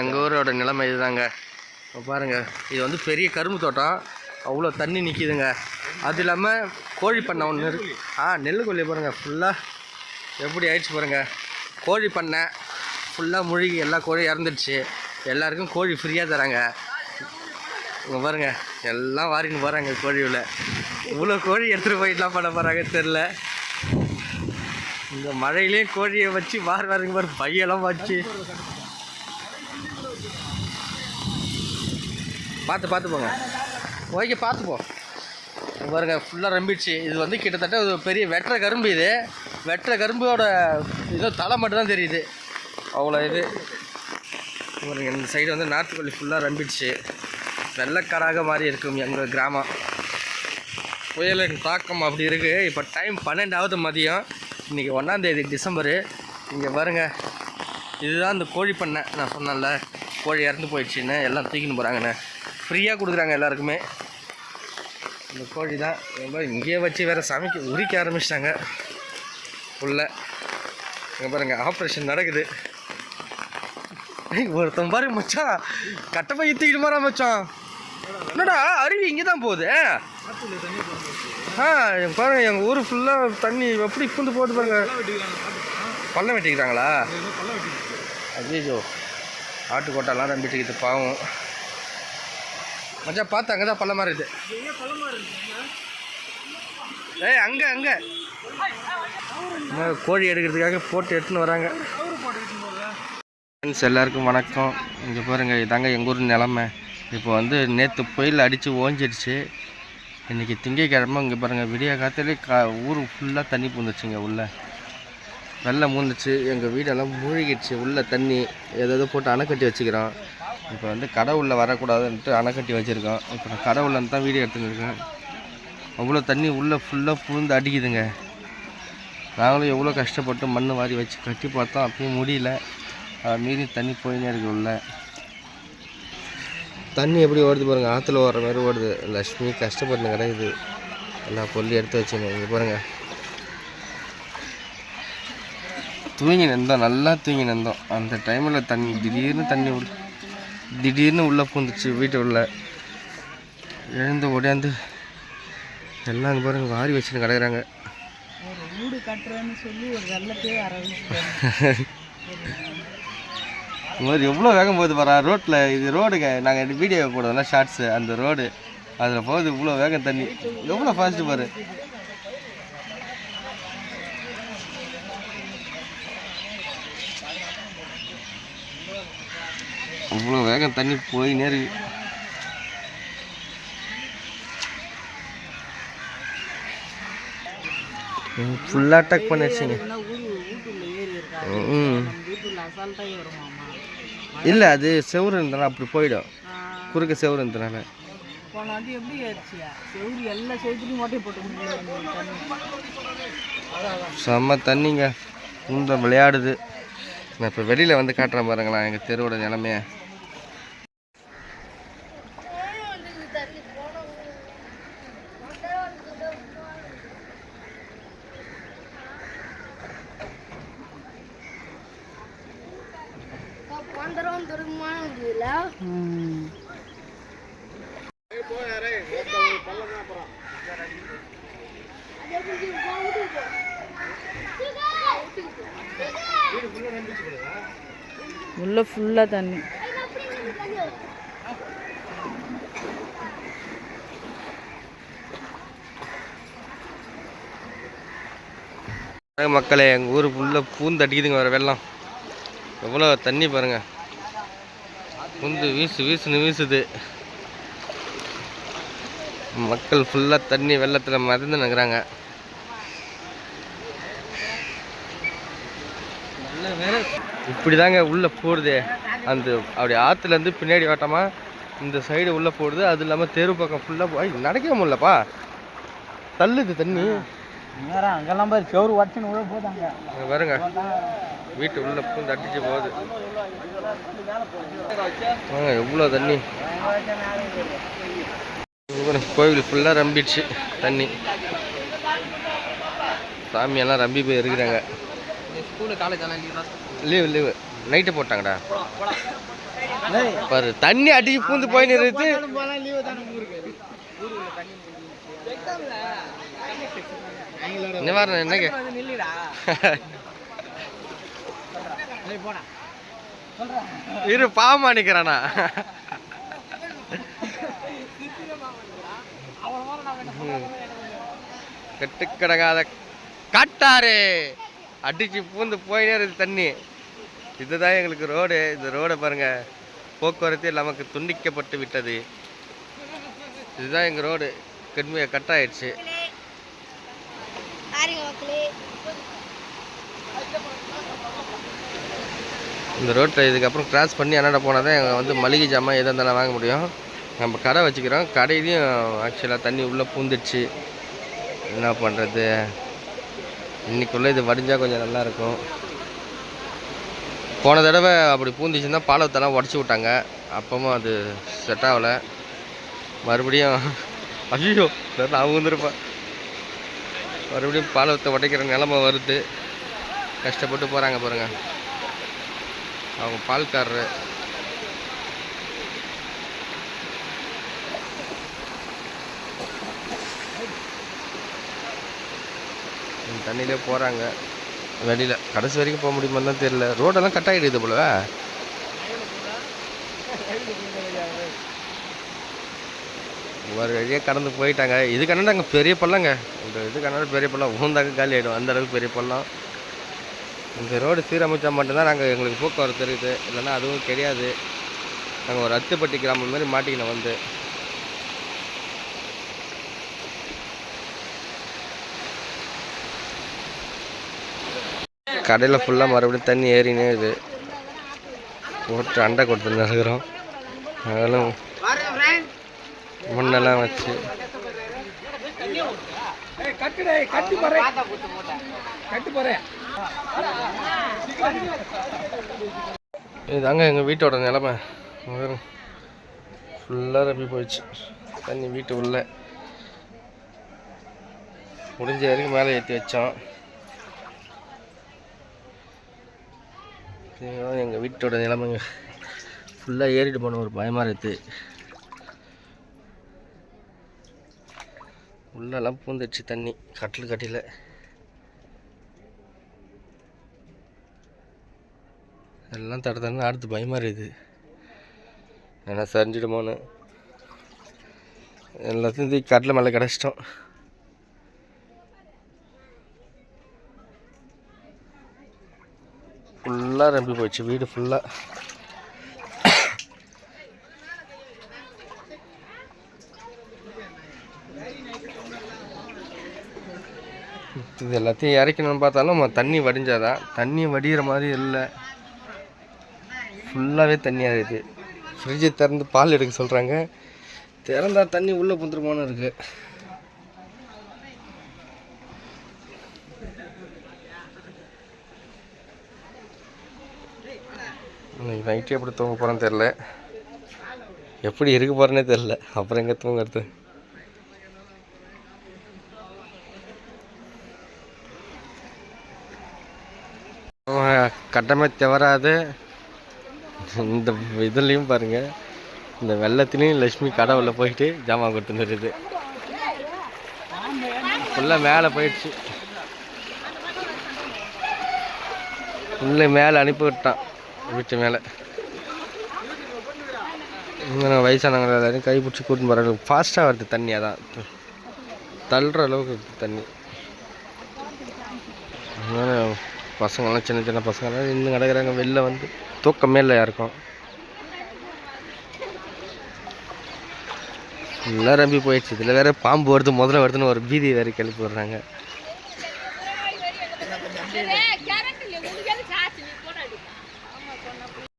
எங்கள் ஊரோட நிலைமை இதுதாங்க. இப்ப பாருங்க இது வந்து பெரிய கரும்பு தோட்டம். அவ்வளோ தண்ணி நிற்கிதுங்க அது இல்லாமல் கோழி பண்ணை ஒன்று இருக்கு. ஆ நெல் கொல்லி பாருங்கள் ஃபுல்லாக எப்படி ஆயிடுச்சு பாருங்கள் கோழி பண்ணை ஃபுல்லாக முழுகி எல்லா கோழியும் இறந்துடுச்சு. எல்லாருக்கும் கோழி ஃப்ரீயாக தராங்க. இங்கே பாருங்க எல்லாம் வாரின்னு போகிறாங்க கோழியில் இவ்வளோ கோழி எடுத்துகிட்டு போயிட்டுலாம் பண்ண போகிறாங்க தெரில இந்த மழையிலே கோழியை வச்சு வார் வாருங்க பாரு பையெல்லாம் வச்சு. பார்த்து பார்த்து போங்க. ஓகே பார்த்து போ. பாருங்க ஃபுல்லாக ரம்பிடுச்சு. இது வந்து கிட்டத்தட்ட ஒரு பெரிய வெட்டுற கரும்பு இது. வெட்டுற கரும்போட இதோ தலை மட்டும்தான் தெரியுது. அவ்வளோ இது. பாருங்க இந்த சைடு வந்து நாட்டுக்கோழி ஃபுல்லாக ரம்பிடுச்சு. வெள்ளக்காடாக மாதிரி இருக்கும் எங்கள் கிராமம். புயலின் தாக்கம் அப்படி இருக்குது இப்போ டைம் பன்னெண்டாவது மதியம். இன்றைக்கி ஒன்றாந்தேதி டிசம்பரு. இங்கே பாருங்க. இதுதான் இந்த கோழி பண்ணை நான் சொன்னேன்ல கோழி இறந்து போயிடுச்சுன்னு. எல்லாம் தூக்கின்னு போகிறாங்கண்ணே ஃப்ரீயாக கொடுக்குறாங்க எல்லாருக்குமே. இந்த கோழி தான். ரொம்ப இங்கேயே வச்சு வேறு சமைக்க உரிக்க ஆரம்பிச்சிட்டாங்க. உள்ள. இங்கே பாருங்க ஆப்ரேஷன் நடக்குது. ஒருத்தன் பாருங்க மச்சான். கட்டை பை தூக்கிட்டு போகிறான் மச்சான். என்னடா அருவி இங்கே தான் போகுது? ஆ எங்க பாருங்க எங்கள் ஊர் ஃபுல்லாக தண்ணி எப்படி பூந்து போகுது பாருங்க. பள்ளம் வெட்டிக்கிறாங்களா? ஐயோ ஆட்டுக்கோட்டெல்லாம் நம்பிட்டுக்குது பாவம். மச்சான் பார்த்து அங்கே தான் பள்ளமாக இருக்குது ஏய் அங்கே அங்கே. கோழி எடுக்கிறதுக்காக போட்டு எடுத்துன்னு வராங்க. ஃப்ரெண்ட்ஸ் எல்லாருக்கும் வணக்கம். இங்கே பாருங்கள் இதாங்க எங்கள் ஊர் நிலமை. இப்போ வந்து நேற்று புயல் அடித்து ஓஞ்சிடுச்சு இன்றைக்கி திங்கக்கிழமை இங்கே பாருங்கள் விடிய காலத்துலேயே கா ஊர் ஃபுல்லாக தண்ணி பூந்துச்சுங்க உள்ளே. வெள்ளம் மூந்துச்சு எங்கள் வீடெல்லாம் மூழ்கிடுச்சு உள்ளே தண்ணி ஏதாவது போட்டு அணைக்கட்டி வச்சுக்கிறோம். இப்போ வந்து கடை உள்ளே வரக்கூடாதுன்ட்டு அணை கட்டி வச்சுருக்கோம். இப்போ நான் கடை உள்ளேருந்து தான் வீடியோ எடுத்துன்னு இருக்கேன் அவ்வளோ தண்ணி உள்ளே ஃபுல்லாக புழுந்து அடிக்குதுங்க. நாங்களும் எவ்வளோ கஷ்டப்பட்டு மண் வாரி வச்சு கட்டி பார்த்தோம். அப்பயும் முடியல. மீறி தண்ணி போயினே இருக்கு உள்ள. தண்ணி எப்படி ஓடுது பாருங்கள் ஆற்றுல ஓடுற மாதிரி ஓடுது. லக்ஷ்மி கஷ்டப்பட்டு கிடையாது எல்லா பொருளையும் எடுத்து வச்சுங்க இங்கே பாருங்கள் தூங்கி நின்றோம். நல்லா தூங்கி நின்றோம். அந்த டைமில் தண்ணி திடீர்னு தண்ணி விடு திடீர்னு உள்ளே பூந்துச்சு வீட்டு உள்ள. எழுந்து ஓடியாந்து எல்லாம் பாருங்க வாரி வச்சுன்னு கிடக்குறாங்க. ஒரு வீடு கட்டுறேன்னு சொல்லி ஒரு வெள்ளத்தையே ஆரம்பிச்சிட்டாங்க இந்த மாதிரி எவ்வளோ வேகம் போகுது பாரா ரோட்டில் இது ரோடுங்க. நாங்கள் வீடியோ போடுவோம்ல ஷார்ட்ஸு அந்த ரோடு. அதில் போகுது இவ்வளோ வேகம் தண்ணி. எவ்வளோ ஃபாஸ்ட்டு பாரு. அவ்வளோ வேகம் தண்ணி போய் நேரு ஃபுல்லாக அட்டாக் பண்ணிடுச்சுங்க. ம் இல்லை அது செவுரு இருந்தனால அப்படி போயிடும். குறுக்க செவுரு இருந்தனால போன வாட்டி எப்படி ஏறிச்சியா? செவுரு எல்லா செவுத்துலையும் ஓட்டை போட்டு முடியல தண்ணி செம்ம தண்ணிங்க. இந்த விளையாடுது. நான் இப்போ வெளியில் வந்து காட்டுறேன் பாருங்களேன் எங்கள் தெருவோட நிலமைய. பந்தரம் துருமா முடியல உள்ளே ஃபுல்லாக தண்ணி. மக்களே எங்கள் ஊர் ஃபுல்லாக பூந்து அடிக்குதுங்க வர வெள்ளம். எவ்வளோ தண்ணி பாருங்கள் பூந்து வீசு வீசுன்னு வீசுது. மக்கள் ஃபுல்லாக தண்ணி வெள்ளத்தில் மறந்து நிற்கிறாங்க இப்படி தாங்க உள்ளே போடுது. அந்த அப்படி ஆற்றுலேருந்து பின்னாடி ஓட்டமா இந்த சைடு உள்ளே போடுது. அது இல்லாமல் தெரு பக்கம் ஃபுல்லாக நடக்கவே முடியலப்பா. தள்ளுது தண்ணி. அங்கெல்லாம் பாரு செவரு உடச்சுன்னு உள்ள போதாங்க. பாருங்க. வீட்டு உள்ள பூந்து அடிச்சு போகுது. வாங்க எவ்வளோ தண்ணி? கோவில் ஃபுல்லாக ரம்பிடுச்சு தண்ணி. சாமியெல்லாம் ரம்பி போய் இருக்கிறாங்க ஸ்கூலு காலேஜ் எல்லாம் லீவ் லீவு லீவு. நைட்டு போட்டாங்கடா. பாரு தண்ணி அடிச்சு பூந்து போய் நிறுத்து நிவாரணம் என்னங்க இரு பாவமா நிக்கிறானா? கட்டுக்கடங்காத காட்டாரு. அடிச்சு பூந்து போயினே இருக்குது தண்ணி. இதுதான் எங்களுக்கு ரோடு. இந்த ரோடை பாருங்க போக்குவரத்து நமக்கு துண்டிக்கப்பட்டு விட்டது. இதுதான் எங்கள் ரோடு. கண்மையை கட் ஆயிடுச்சு. இந்த ரோட்டில் இதுக்கப்புறம் கிராஸ் பண்ணி அண்ணாட போனால் தான் எங்கள் வந்து மளிகை ஜாமான் எதாக இருந்தாலும் வாங்க முடியும். நம்ம கடை வச்சுக்கிறோம். கடையிலையும் ஆக்சுவலாக தண்ணி உள்ளே பூந்துடுச்சு. என்ன பண்ணுறது இன்றைக்குள்ளே இது வடிஞ்சால் கொஞ்சம் நல்லா இருக்கும். போன தடவை அப்படி பூந்துச்சுன்னா பாலத்தெல்லாம் உடச்சி விட்டாங்க. அப்பவும் அது செட் ஆகலை. மறுபடியும் ஐயோ நான் வந்துருப்பேன் மறுபடியும் பாலத்தை உடைக்கிற நிலமை வருது. கஷ்டப்பட்டு போகிறாங்க பாருங்கள் அவங்க பால்காரரு. தண்ணியிலே போகிறாங்க வெளியில் கடைசி வரைக்கும் போக முடியுமா தான் தெரியல. ரோடெல்லாம் கட் ஆகிடுது போல. ஒரு வழியாக கடந்து போயிட்டாங்க. இது கண்ணாடி அங்கே பெரிய பள்ளங்க. இந்த இது கண்டாலும் பெரிய பள்ளம். ஊந்தாக்க காலி ஆகிடும் அந்த அளவுக்கு பெரிய பள்ளம். இந்த ரோடு சீரமைச்சா மட்டும்தான் நாங்கள் எங்களுக்கு போக்குவரத்து இருக்குது. இல்லைன்னா அதுவும் கிடையாது. நாங்கள் ஒரு அத்துப்பட்டி கிராமம் மாதிரி மாட்டிக்கினோம் வந்து. கடையில் ஃபுல்லாக மறுபடியும் தண்ணி ஏறினே இது போட்டு அண்டை கொடுத்து நடக்கிறோம் அதெல்லாம் முன்னெல்லாம் வச்சு. கட்டுடே இதுதாங்க எங்கள் வீட்டோட நிலமை. ஃபுல்லாக ரப்பி போயிடுச்சு. தண்ணி வீட்டு உள்ள. முடிஞ்ச வரைக்கும் மேலே ஏற்றி வச்சோம். எங்கள் வீட்டோட நிலைமைங்க. ஃபுல்லாக ஏறிட்டு போன ஒரு பயமாக இருக்குது உள்ளெல்லாம் பூந்துடுச்சு தண்ணி. கட்டில் கட்டில. எல்லாம் தட தண்ணி அடுத்து பயமாக இருக்குது. ஏன்னா சரிஞ்சிடுமோன்னு. எல்லாத்தையும் தூக்கி கட்டில் மேலே கிடச்சிட்டோம். ஃபுல்லாக ரம்பி போயிடுச்சு வீடு ஃபுல்லாக இது எல்லாத்தையும் இறக்கணும்னு பார்த்தாலும் நம்ம தண்ணி வடிஞ்சாதான். தண்ணி வடிகிற மாதிரி இல்லை. ஃபுல்லாகவே தண்ணியாக இருக்குது ஃப்ரிட்ஜை திறந்து பால் எடுக்க சொல்கிறாங்க திறந்தால் தண்ணி உள்ளே புந்துருமான்னு இருக்குது இன்னைக்கு நைட்டு எப்படி தூங்க போகிறேன்னு தெரில எப்படி இருக்க போகிறேன்னே தெரில அப்புறம் எங்கே தூங்குறது? கட்டமே தவறாது. இந்த இதுலேயும் பாருங்கள் இந்த வெள்ளத்துலேயும் லக்ஷ்மி கடவுளில் போயிட்டு ஜாமான் கொடுத்துன்னு இருக்குது ஃபுல்லாக மேலே போயிடுச்சு. உள்ளே மேலே அனுப்பி விட்டான். வீட்டு மேலே. இங்கே வயசானவங்க எல்லாரையும் கை பிடிச்சி கூட்டின்னு போகிறாங்க ஃபாஸ்ட்டாக வருது தண்ணி அதான். தள்ளுற அளவுக்கு இருக்குது தண்ணி. அதனால் பசங்கள்லாம் சின்ன சின்ன பசங்கள்லாம் இன்னும் கிடக்குறாங்க வெளில வந்து தூக்கமே இல்லை யாருக்கும் எல்லாம் ரம்பி போயிடுச்சு. இதில் வேற பாம்பு வருது முதல்ல வருதுன்னு ஒரு பீதி வேறு கிளப்பி விடுறாங்க.